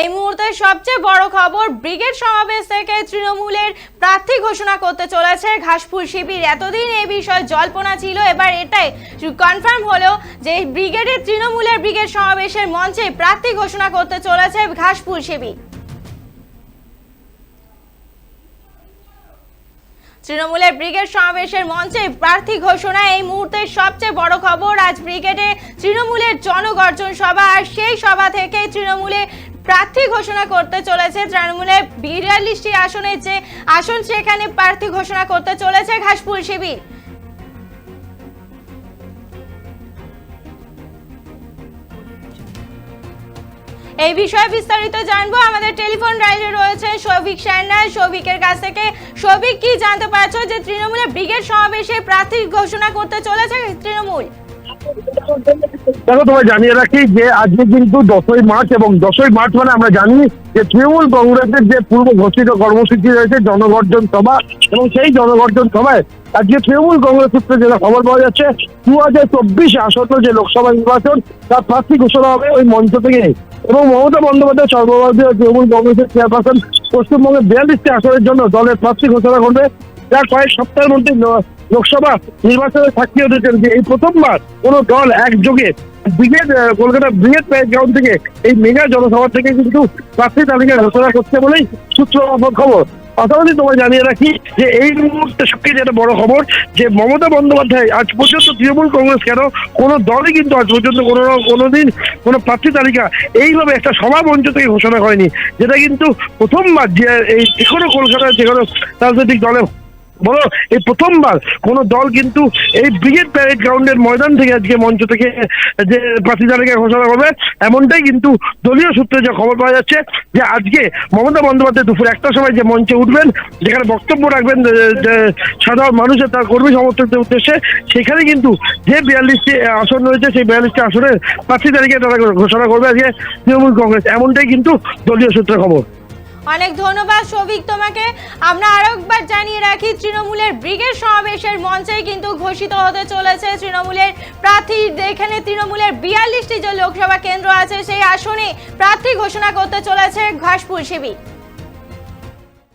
এই মুহূর্তে সবচেয়ে বড় খবর ব্রিগেড সমাবেশ থেকে তৃণমূলের প্রার্থী ঘোষণা করতে চলেছে ঘাসফুল শিবির। এতদিন এই বিষয়ে জল্পনা ছিল, এবার এটাই। কনফার্ম হলো যে ব্রিগেডের, তৃণমূলের ব্রিগেড সমাবেশের মঞ্চে প্রার্থী ঘোষণা করতে চলেছে ঘাসফুল শিবির। তৃণমূলের ব্রিগেড সমাবেশের মঞ্চে প্রার্থী ঘোষণা এই মুহূর্তের সবচেয়ে বড় খবর। আজ ব্রিগেডে তৃণমূলের জনগর্জন সভা, আর সেই সভা থেকে তৃণমূলে প্রার্থী ঘোষণা করতে চলেছে। তৃণমূলের বিয়াল্লিশটি আসনের যে আসন সেখানে প্রার্থী ঘোষণা করতে চলেছে ঘাসপুর শিবির। এই বিষয়ে বিস্তারিত জানব। আমাদের টেলিফোন লাইনে রয়েছে সৌভিক সান্যাল সৌভিকের কাছ থেকে, সৌভিক, কি জানতে পারছ যে তৃণমূলের ব্রিগেড সমাবেশে প্রার্থী ঘোষণা করতে চলেছে তৃণমূল? দেখো তোমায় জানিয়ে রাখি যে আজকে কিন্তু দশই মার্চ এবং দশই মার্চ মানে আমরা জানি যে তৃণমূল কংগ্রেসের যে পূর্ব ঘোষিত কর্মসূচি রয়েছে জনগর্জন সভা এবং সেই জনগর্জন সভায় আজকে তৃণমূল কংগ্রেস সূত্রে যেটা খবর পাওয়া যাচ্ছে দু হাজার চব্বিশ আসন্ন যে লোকসভা নির্বাচন, তার প্রার্থী ঘোষণা হবে ওই মঞ্চ থেকে এবং মমতা বন্দ্যোপাধ্যায় সর্বভারতীয় তৃণমূল কংগ্রেসের চেয়ারপারসন পশ্চিমবঙ্গের বিয়াল্লিশটি আসনের জন্য দলের প্রার্থী ঘোষণা করবে। যা কয়েক সপ্তাহের মধ্যে লোকসভা নির্বাচনে সাক্ষী হতে চলেছে এই প্রথমবার কোনো দল একযোগে brigade Kolkata brigade parade ground থেকে এই মেগা জনসভা থেকে কিন্তু প্রার্থী তালিকা ঘোষণা করছে বলেই সূত্র খবর। পাশাপাশি তোমায় জানিয়ে রাখি যে এই মুহূর্তে সবচেয়ে যেটা বড় খবর, যে মমতা বন্দ্যোপাধ্যায় আজ পর্যন্ত তৃণমূল কংগ্রেস কেন কোনো দলই কিন্তু আজ পর্যন্ত কোনো কোনোদিন কোনো প্রার্থী তালিকা এইভাবে একটা সভা মঞ্চ থেকে ঘোষণা করেনি, যেটা কিন্তু প্রথমবার যে এই যে কোনো কলকাতার যে কোনো রাজনৈতিক দলে বলো, এই প্রথমবার কোন দল কিন্তু এই ব্রিগেড প্যারেড গ্রাউন্ডের ময়দান থেকে আজকে মঞ্চ থেকে যে প্রার্থী তালিকা ঘোষণা করবে, এমনটাই কিন্তু দলীয় সূত্রে যে খবর পাওয়া যাচ্ছে যে আজকে মমতা বন্দ্যোপাধ্যায় দুপুর একটার সময় যে মঞ্চে উঠবেন, যেখানে বক্তব্য রাখবেন সাধারণ মানুষের, তার কর্মী সমর্থকদের উদ্দেশ্যে, সেখানে কিন্তু যে বিয়াল্লিশটি আসন রয়েছে, সেই বিয়াল্লিশটি আসনের প্রার্থী তালিকা তারা ঘোষণা করবে আজকে তৃণমূল কংগ্রেস, এমনটাই কিন্তু দলীয় সূত্রে খবর। অনেক ধন্যবাদ, সৌভিক তোমাকে। আমরা আরও একবার জানিয়ে রাখি, তৃণমূলের ব্রিগেড সমাবেশের মঞ্চে কিন্তু ঘোষিত হতে চলেছে তৃণমূলের প্রার্থী। এখানে তৃণমূলের বিয়াল্লিশটি যে লোকসভা কেন্দ্র আছে, সেই আসনে প্রার্থী ঘোষণা করতে চলেছে ঘাসপুর শিবির।